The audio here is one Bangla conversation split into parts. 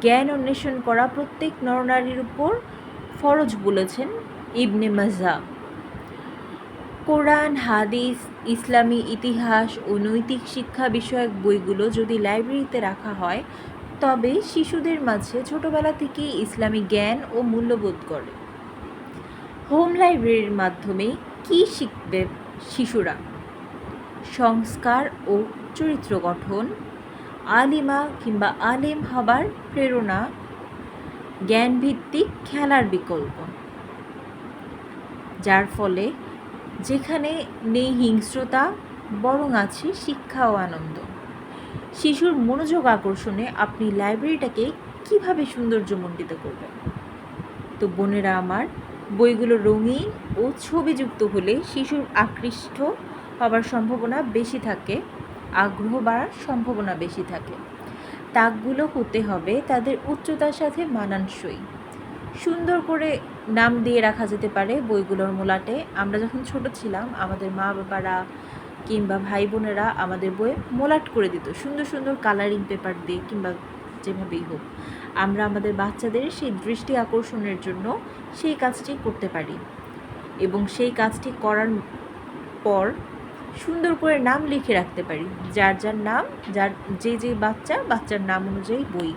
জ্ঞান অন্বেষণ করা প্রত্যেক নরনারীর উপর ফরজ বলেছেন ইবনে মাজা কোরআন, হাদিস, ইসলামী ইতিহাস ও নৈতিক শিক্ষা বিষয়ক বইগুলো যদি লাইব্রেরিতে রাখা হয়, তবে শিশুদের মাঝে ছোটবেলা থেকেই ইসলামী জ্ঞান ও মূল্যবোধ করে। হোম লাইব্রেরির মাধ্যমে কি শিখবে শিশুরা? সংস্কার ও চরিত্র গঠন আলিমা কিংবা আলেম হবার প্রেরণা, জ্ঞানভিত্তিক খেলার বিকল্প। যার ফলে যেখানে নেই হিংস্রতা, বরং আছে শিক্ষা ও আনন্দ। শিশুর মনোযোগ আকর্ষণে আপনি লাইব্রেরিটাকে কীভাবে সৌন্দর্যমণ্ডিত করবেন? তো বোনেরা আমার, বইগুলো রঙিন ও ছবিযুক্ত হলে শিশুর আকৃষ্ট হবার সম্ভাবনা বেশি থাকে। আগ্রহ বাড়ার সম্ভাবনা বেশি থাকে। তাকগুলো হতে হবে তাদের উচ্চতার সাথে মানানসই। সুন্দর করে নাম দিয়ে রাখা যেতে পারে বইগুলোর মোলাটে। আমরা যখন ছোট ছিলাম, আমাদের মা বাবারা কিংবা ভাই বোনেরা আমাদের বইয়ে মোলাট করে দিত। সুন্দর সুন্দর কালারিং পেপার দিয়ে কিংবা যেভাবেই হোক। আমরা আমাদের বাচ্চাদের সেই দৃষ্টি আকর্ষণের জন্য সেই কাজটি করতে পারি। এবং সেই কাজটি করার পর সুন্দর করে নাম লিখে রাখতে পারি। যার যার নাম, যার যে যে বাচ্চা, বাচ্চার নাম অনুযায়ী বই।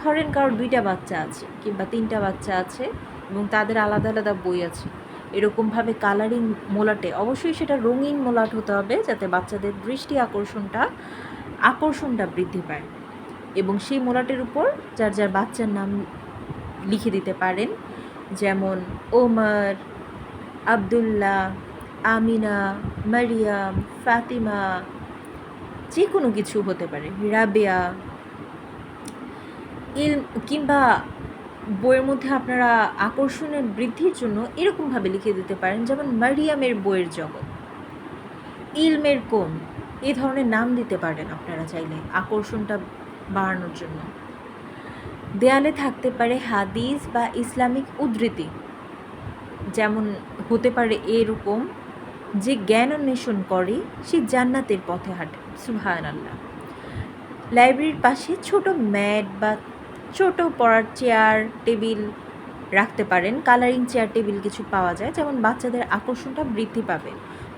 ধরেন কারোর দুইটা বাচ্চা আছে কিংবা তিনটা বাচ্চা আছে এবং তাদের আলাদা আলাদা বই আছে। এরকমভাবে কালারিং মোলাটে অবশ্যই সেটা রঙিন মোলাট হতে হবে যাতে বাচ্চাদের দৃষ্টি আকর্ষণটা আকর্ষণটা বৃদ্ধি পায়। এবং সেই মোলাটের উপর যার যার বাচ্চার নাম লিখে দিতে পারেন। যেমন ওমর, আবদুল্লাহ আমিনা, মারিয়াম, ফাতিমা যে কোনো কিছু হতে পারে, রাবেয়া, ইল কিংবা বইয়ের মধ্যে আপনারা আকর্ষণের বৃদ্ধির জন্য এরকমভাবে লিখে দিতে পারেন, যেমন মারিয়ামের বইয়ের জগৎ, ইলমের কোন এই ধরনের নাম দিতে পারেন আপনারা চাইলে আকর্ষণটা বাড়ানোর জন্য। দেয়ালে থাকতে পারে হাদিস বা ইসলামিক উদ্ধৃতি, যেমন হতে পারে এরকম যে জ্ঞান অন্বেষণ করে, সে জান্নাতের পথে হাঁটে। সুহান আল্লাহ লাইব্রেরির পাশে ছোট ম্যাট বা ছোট পড়ার চেয়ার, টেবিল রাখতে পারেন। কালারিং চেয়ার, টেবিল কিছু পাওয়া যায়, যেমন বাচ্চাদের আকর্ষণটা বৃদ্ধি পাবে।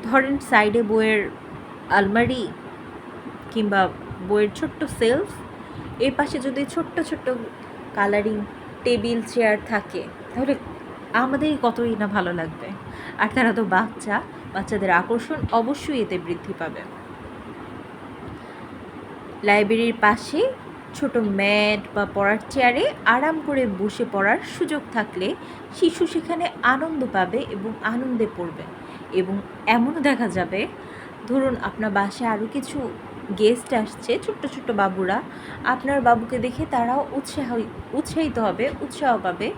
ধরেন সাইডে বইয়ের আলমারি কিংবা বইয়ের ছোট্ট সেলফ। এর পাশে যদি ছোট্ট ছোট্ট কালারিং টেবিল, চেয়ার থাকে, তাহলে আমাদেরই কতই না ভালো লাগবে। আর তারা তো বাচ্চা। বাচ্চাদের আকর্ষণ অবশ্যই এতে বৃদ্ধি পাবে। লাইব্রেরির পাশে ছোট ম্যাট বা পড়ার চেয়ারে আরাম করে বসে পড়ার সুযোগ থাকলে শিশু সেখানে আনন্দ পাবে এবং আনন্দে পড়বে। এবং এমনও দেখা যাবে, ধরুন আপনার বাসায় আরও কিছু গেস্ট আসছে, ছোট্ট ছোট্ট বাবুরা, আপনার বাবুকে দেখে তারাও উৎসাহ, উৎসাহিত হবে, উৎসাহ পাবে।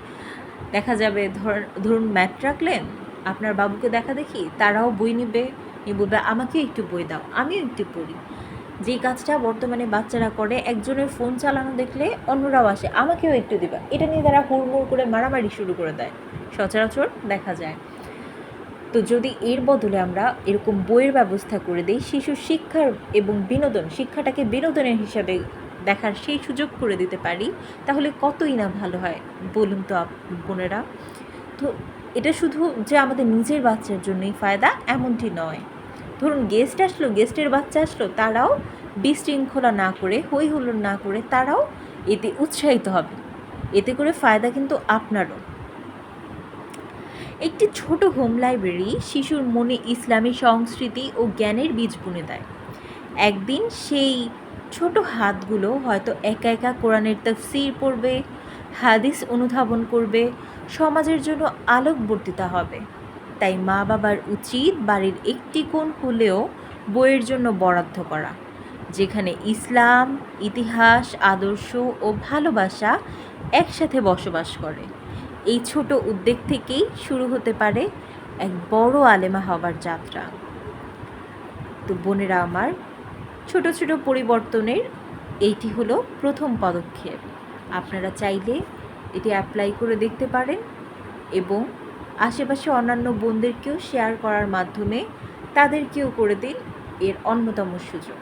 দেখা যাবে ধর, ধরুন ম্যাট রাখলেন আপনার বাবুকে দেখা দেখি, তারাও বই নেবে। নিয়ে বলবে, আমাকে একটু বই দাও, আমিও একটু পড়ি। যে কাজটা বর্তমানে বাচ্চারা করে, একজনের ফোন চালানো দেখলে অন্যরাও আসে, আমাকেও একটু দিবা। এটা নিয়ে তারা হুড়মুড় করে মারামারি শুরু করে দেয়, সচরাচর দেখা যায়। তো যদি এর বদলে আমরা এরকম বইয়ের ব্যবস্থা করে দিই, শিশু শিক্ষার এবং বিনোদন, শিক্ষাটাকে বিনোদনের হিসাবে দেখার সেই সুযোগ করে দিতে পারি, তাহলে কতই না ভালো হয় বলুন তো বোনেরা? তো এটা শুধু যে আমাদের নিজের বাচ্চার জন্যই ফায়দা, এমনটি নয়। ধরুন গেস্ট আসলো গেস্টের বাচ্চা আসলো, তারাও বিশৃঙ্খলা না করে হই হুল্লোড় না করে তারাও এতে উৎসাহিত হবে। এতে করে ফায়দা কিন্তু আপনারও। একটি ছোট হোম লাইব্রেরি শিশুর মনে ইসলামী সংস্কৃতি ও জ্ঞানের বীজ বুনে দেয়। একদিন সেই ছোট হাতগুলো হয়তো একা একা কোরআনের তফসির পড়বে, হাদিস অনুধাবন করবে সমাজের জন্য আলোকবর্তিতা হবে। তাই মা বাবার উচিত বাড়ির একটি কোণ হলেও বইয়ের জন্য বরাদ্দ করা, যেখানে ইসলাম, ইতিহাস, আদর্শ ও ভালোবাসা একসাথে বসবাস করে। এই ছোট উদ্যোগ থেকেই শুরু হতে পারে এক বড় আলেমা হবার যাত্রা। তো বোনেরা আমার, ছোট ছোট পরিবর্তনের এইটি হলো প্রথম পদক্ষেপ। আপনারা চাইলে এটি অ্যাপ্লাই করে দেখতে পারেন এবং আশেপাশে অন্যান্য বোনদেরকেও শেয়ার করার মাধ্যমে তাদেরকেও করে দিন এর অন্যতম সুযোগ।